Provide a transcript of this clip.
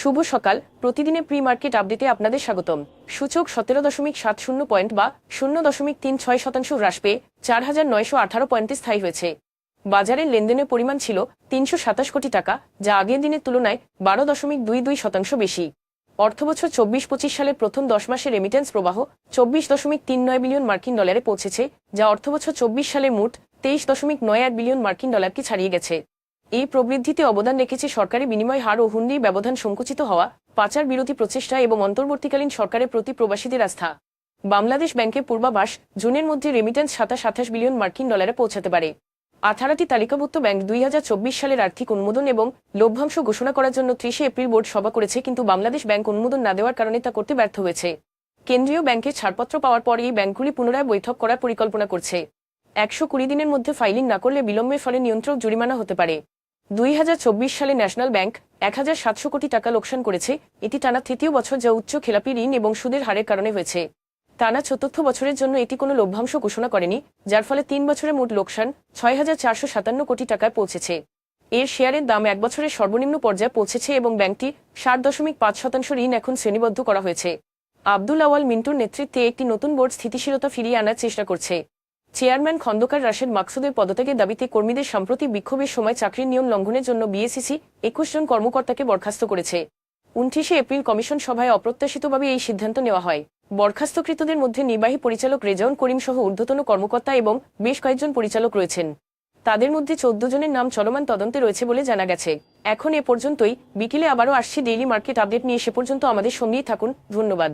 শুভ সকাল। প্রতিদিনের pre market আপডেটে আপনাদের স্বাগতম। সূচক সতেরো দশমিক সাত শূন্য পয়েন্ট বা শূন্য দশমিক তিন ছয় শতাংশ হ্রাস পেয়ে চার হাজার নয়শো আঠারো পয়েন্টে স্থায়ী হয়েছে। বাজারের লেনদেনের পরিমাণ ছিল তিনশো সাতাশ কোটি টাকা, যা আগের দিনের তুলনায় বারো দশমিক দুই দুই শতাংশ বেশি। অর্থবছর চব্বিশ পঁচিশ সালের প্রথম দশ মাসের রেমিটেন্স প্রবাহ চব্বিশ দশমিক তিন নয় বিলিয়ন মার্কিন ডলারে পৌঁছেছে, যা অর্থবছর চব্বিশ সালের মোট তেইশ দশমিক নয় আট বিলিয়ন মার্কিন ডলারকে ছাড়িয়ে গেছে। এই প্রবৃদ্ধিতে অবদান রেখেছে সরকারি বিনিময় হার ও হুন্ডির ব্যবধান সংকুচিত হওয়া, পাচার বিরোধী প্রচেষ্টা এবং অন্তর্বর্তীকালীন সরকারের প্রতি প্রবাসীদের আস্থা। বাংলাদেশ ব্যাংকের পূর্বাভাস, জুনের মধ্যে রেমিটেন্স সাতাশ আঠাশ বিলিয়ন মার্কিন ডলারে পৌঁছাতে পারে। আঠারোটি তালিকাভুক্ত ব্যাংক দুই হাজার চব্বিশ সালের আর্থিক অনুমোদন এবং লভ্যাংশ ঘোষণা করার জন্য ত্রিশে এপ্রিল বোর্ড সভা করেছে, কিন্তু বাংলাদেশ ব্যাংক অনুমোদন না দেওয়ার কারণে তা করতে ব্যর্থ হয়েছে। কেন্দ্রীয় ব্যাংকের ছাড়পত্র পাওয়ার পর এই ব্যাংকগুলি পুনরায় বৈঠক করার পরিকল্পনা করছে। একশো কুড়ি দিনের মধ্যে ফাইলিং না করলে বিলম্বের ফলে নিয়ন্ত্রক জরিমানা হতে পারে। দুই হাজার চব্বিশ সালে ন্যাশনাল ব্যাংক এক হাজার সাতশো কোটি টাকা লোকসান করেছে। এটি টানা তৃতীয় বছর যা উচ্চ খেলাপি, ঋণ এবং সুদের হারের কারণে হয়েছে। টানা চতুর্থ বছরের জন্য এটি কোনো লভ্যাংশ ঘোষণা করেনি, যার ফলে তিন বছরের মোট লোকসান ছয় হাজার চারশো সাতান্ন কোটি টাকায় পৌঁছেছে। এর শেয়ারের দাম এক বছরের সর্বনিম্ন পর্যায়ে পৌঁছেছে এবং ব্যাংকটি ষাট দশমিক পাঁচ শতাংশ ঋণ এখন শ্রেণীবদ্ধ করা হয়েছে। আব্দুল আওয়াল মিন্টুর নেতৃত্বে একটি নতুন বোর্ড স্থিতিশীলতা ফিরিয়ে আনার চেষ্টা করছে। চেয়ারম্যান খন্দকার রাশেদ মাকসুদের পদত্যাগের দাবিতে কর্মীদের সাম্প্রতিক বিক্ষোভের সময় চাকরির নিয়ম লঙ্ঘনের জন্য বিএসিসি একুশ জন কর্মকর্তাকে বরখাস্ত করেছে। উনত্রিশে এপ্রিল কমিশন সভায় অপ্রত্যাশিতভাবে এই সিদ্ধান্ত নেওয়া হয়। বরখাস্তকৃতদের মধ্যে নির্বাহী পরিচালক রেজাউন করিম সহ ঊর্ধ্বতন কর্মকর্তা এবং বেশ কয়েকজন পরিচালক রয়েছেন। তাদের মধ্যে চোদ্দ জনের নাম চলমান তদন্তে রয়েছে বলে জানা গেছে। এখন এ পর্যন্তই। বিকেলে আবারও আসছি ডেইলি মার্কেট আপডেট নিয়ে। সে পর্যন্ত আমাদের সঙ্গেই থাকুন। ধন্যবাদ।